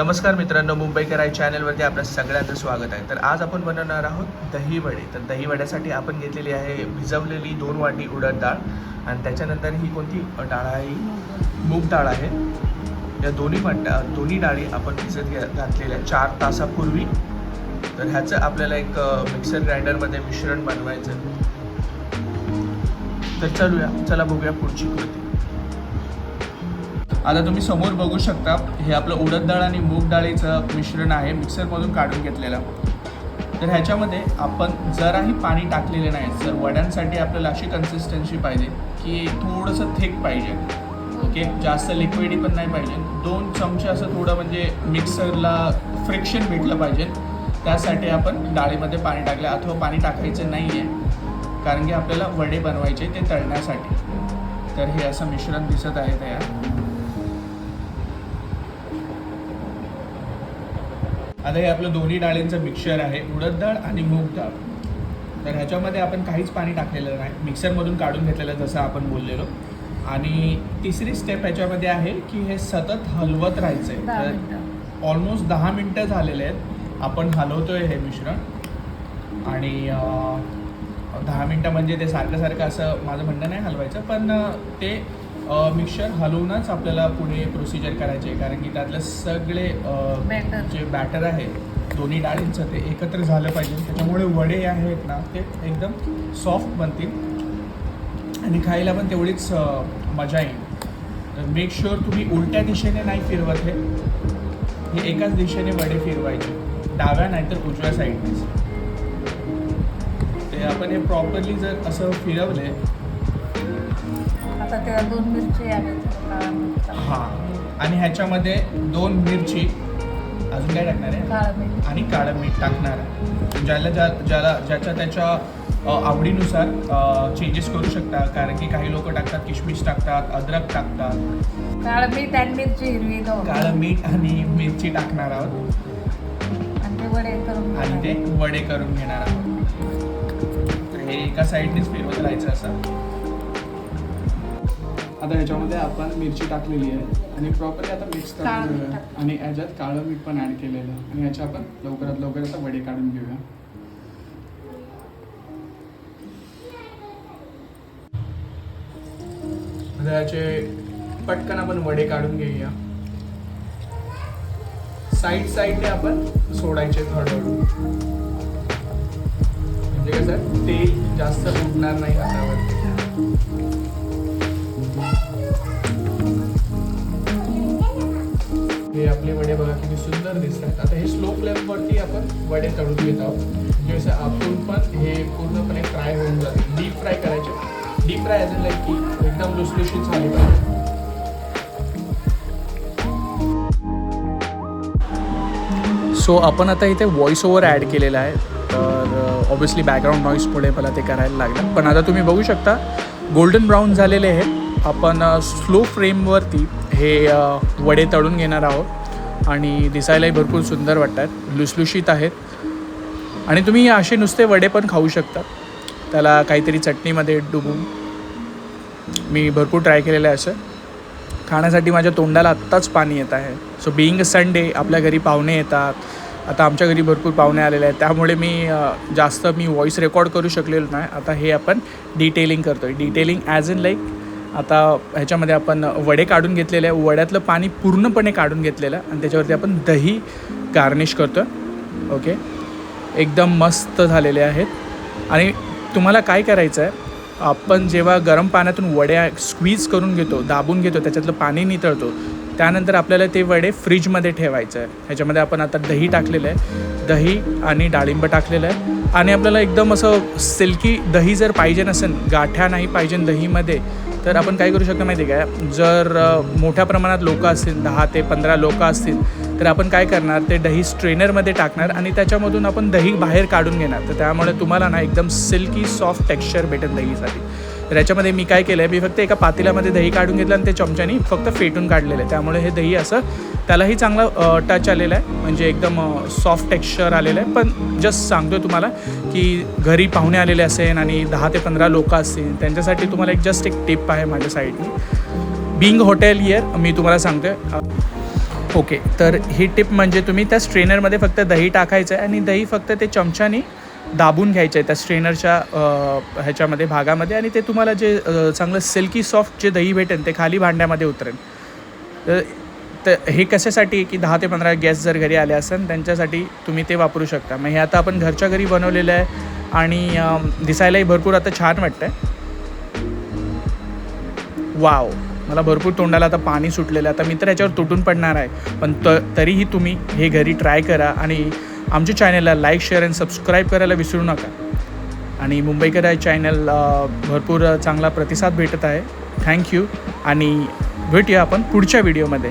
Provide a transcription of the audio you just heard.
नमस्कार मित्रांनो मुंबईकर आय चॅनलवरती आपलं सगळ्यांचं स्वागत आहे. तर आज आपण बनवणार आहोत दहीवडे तर दहीवड्यासाठी आपण घेतलेली आहे भिजवलेली दोन वाटी उडद डाळ आणि त्याच्यानंतर ही कोणती? डाळ आहे. मूग डाळ आहे. या दोन्ही वाट्या दोन्ही डाळी आपण भिजत घ्या- घातलेल्या चार तासापूर्वी. तर ह्याचं आपल्याला एक मिक्सर ग्राइंडरमध्ये मिश्रण बनवायचं तर चलूया चला बघूया पुढची कृती. आता तुम्ही समोर बघू शकता हे आपलं उडद डाळ आणि मूग डाळीचं मिश्रण आहे मिक्सरमधून काढून घेतलेलं. तर ह्याच्यामध्ये आपण जराही पाणी टाकलेले नाही जर वड्यांसाठी आपल्याला अशी कन्सिस्टन्सी पाहिजे की थोडंसं थिक पाहिजे. ओके जास्त लिक्विडी पण नाही पाहिजे. दोन चमचे असं थोडं म्हणजे मिक्सरला फ्रिक्शन भेटलं पाहिजे. त्यासाठी आपण डाळीमध्ये पाणी टाकलं अथवा पाणी टाकायचं नाही आहे कारण की आपल्याला वडे बनवायचे ते तळण्यासाठी. तर हे असं मिश्रण दिसत आहे तयार. आता हे आपलं दोन्ही डाळींचं मिक्सचर आहे उडद डाळ आणि मूग डाळ. तर ह्याच्यामध्ये आपण काहीच पाणी टाकलेलं नाही. मिक्सरमधून काढून घेतलेलं जसं आपण बोललेलो. आणि तिसरी स्टेप ह्याच्यामध्ये आहे की हे सतत हलवत राहायचं आहे मिनिटं. ऑलमोस्ट दहा मिनटं झालेले आहेत. आपण हलवतोय हे मिश्रण. आणि दहा मिनटं म्हणजे ते सारखं सारखं असं माझं म्हणणं नाही हलवायचं पण ते मिक्सचर हलवूनच आपल्याला पुढे प्रोसिजर करायचे आहे. कारण की त्यातले सगळे Batter. जे बॅटर आहे दोन्ही डाळींचं ते एकत्र झालं पाहिजे. त्याच्यामुळे वडे आहेत ना ते एकदम सॉफ्ट बनतील. आणि खायला पण तेवढीच मजा येईल. तर मेक शुअर तुम्ही उलट्या दिशेने नाही फिरवत हे. हे एकाच दिशेने वडे फिरवायचे. डाव्या नाहीतर उजव्या साईडनेच ते आपण हे प्रॉपरली जर असं फिरवले त्याला दोन मिरची आल्या हां. आणि ह्याच्यामध्ये दोन मिरची अजून काय टाकणार आहे? आणि काळं मीठ टाकणार आहे. ज्याला ज्या ज्याला ज्याच्या त्याच्या आवडीनुसार चेंजेस करू शकता. कारण की काही लोक टाकतात किशमिश टाकतात अद्रक टाकतात. काळं मीठ आणि मिरची हिरवी काळं मीठ आणि मिरची टाकणार आहोत. आणि ते वडे करून आणि ते वडे करून घेणार आहोत. हे एका साईडनेच फिरवत राहायचं असं. आता ह्याच्यामध्ये आपण मिरची टाकलेली आहे आणि प्रॉपरली आता मिक्स करून घेऊया. आणि याच्यात काळं मीठ पण ॲड केलेलं आहे. आणि ह्याच्या आपण लवकरात लवकर आता वडे काढून घेऊया. आता याचे पटकन आपण वडे काढून घेऊया. साईड साईडने आपण सोडायचे हळूहळू. म्हणजे कसं तेल जास्त उडणार नाही हातावरती हे आपले वडे बघा किती सुंदर दिसतात. आता हे स्लो फ्लेमवरती आपण वडे तळून घेत आहोत. म्हणजे आपण पण हे पूर्णपणे फ्राय होऊन जाते. डीप फ्राय करायचे. डीप फ्राय असेल लाईक की एकदम लुसलुशीत झाली पाहिजे. सो आपण आता इथे व्हॉइस ओव्हर ॲड केलेला आहे. तर ऑब्विसली बॅकग्राऊंड नॉईजमुळे मला ते करायला लागलं. पण आता तुम्ही बघू शकता गोल्डन ब्राऊन झालेले आहेत. आपण uh, स्लो फ्रेमवरती हे वडे तळून घेणार आहोत. आणि दिसायलाही भरपूर सुंदर वाटतात. लुसलुशीत आहेत. आणि तुम्ही असे नुसते वडे पण खाऊ शकता. त्याला काहीतरी चटणीमध्ये डुबून. मी भरपूर ट्राय केलेलं आहे असं. खाण्यासाठी माझ्या तोंडाला आत्ताच पाणी येत आहे. सो बिईंग अ संडे आपल्या घरी पाहुणे येतात. आता आमच्या घरी भरपूर पाहुणे आलेले आहेत. त्यामुळे मी जास्त मी व्हॉईस रेकॉर्ड करू शकलेलो नाही. आता हे आपण डिटेलिंग करतो आहे डिटेलिंग ॲज इन लाईक आता ह्याच्यामध्ये आपण वडे काढून घेतलेले आहे. वड्यातलं पाणी पूर्णपणे काढून घेतलेलं आहे. आणि त्याच्यावरती आपण दही गार्निश करतो आहे ओके एकदम मस्त झालेले आहेत. आणि तुम्हाला काय करायचं आहे आपण जेव्हा गरम पाण्यातून वड्या स्क्वीज करून घेतो दाबून घेतो त्याच्यातलं पाणी नितळतो त्यानंतर आपल्याला ते वडे फ्रीजमध्ये ठेवायचं आहे ह्याच्यामध्ये आपण आता दही टाकलेलं आहे. दही आणि डाळिंब टाकलेलं आहे. आणि आपल्याला एकदम असं सिल्की दही जर पाहिजे नसेल गाठ्या नाही पाहिजे दहीमध्ये तर आपण काय करू शकतो माहिती आहे काय जर मोठ्या प्रमाणात लोकं असतील दहा ते पंधरा लोकं असतील तर आपण काय करणार? ते दही स्ट्रेनरमध्ये टाकणार आणि त्याच्यामधून आपण दही बाहेर काढून घेणार. तर त्यामुळे तुम्हाला ना एकदम सिल्की सॉफ्ट टेक्स्चर भेटेल दहीसाठी. तर याच्यामध्ये मी काय केलं आहे मी फक्त एका पातेल्यामध्ये दही काढून घेतलं आणि ते चमच्यानी फक्त फेटून काढलेलं आहे. त्यामुळे हे दही असं त्यालाही चांगलं टच आलेलं आहे. म्हणजे एकदम सॉफ्ट टेक्स्चर आलेलं आहे. पण जस्ट सांगतो आहे तुम्हाला की घरी पाहुणे आलेले असेल आणि दहा ते पंधरा लोक असतील त्यांच्यासाठी तुम्हाला एक जस्ट एक टिप आहे माझ्या साईडनी बिंग हॉटेल इयर मी तुम्हाला सांगतो आहे ओके तर ही टिप म्हणजे तुम्ही त्या स्ट्रेनरमध्ये फक्त दही टाकायचं आहे आणि दही फक्त ते चमच्याने दाबून घ्यायचे आहे त्या स्ट्रेनरच्या ह्याच्यामध्ये भागामध्ये आणि ते तुम्हाला जे चांगलं सिल्की सॉफ्ट जे दही भेटेल ते खाली भांड्यामध्ये उतरेल. तर तर हे कशासाठी की दहा ते पंधरा गॅस जर घरी आले असेल त्यांच्यासाठी तुम्ही ते वापरू शकता. मग हे आता आपण घरच्या घरी बनवलेलं आहे आणि दिसायलाही भरपूर आता छान वाटतं आहे वाव! मला भरपूर तोंडाला आता पाणी सुटलेलं आहे. आता मी तर याच्यावर तुटून पडणार आहे. पण त तरीही तुम्ही हे घरी ट्राय करा आणि आमच्या चॅनलला लाईक शेअर आणि सबस्क्राईब करायला विसरू नका. आणि मुंबईकर आहे चॅनल भरपूर चांगला प्रतिसाद भेटत आहे. थँक्यू आणि भेटूया आपण पुढच्या व्हिडिओमध्ये.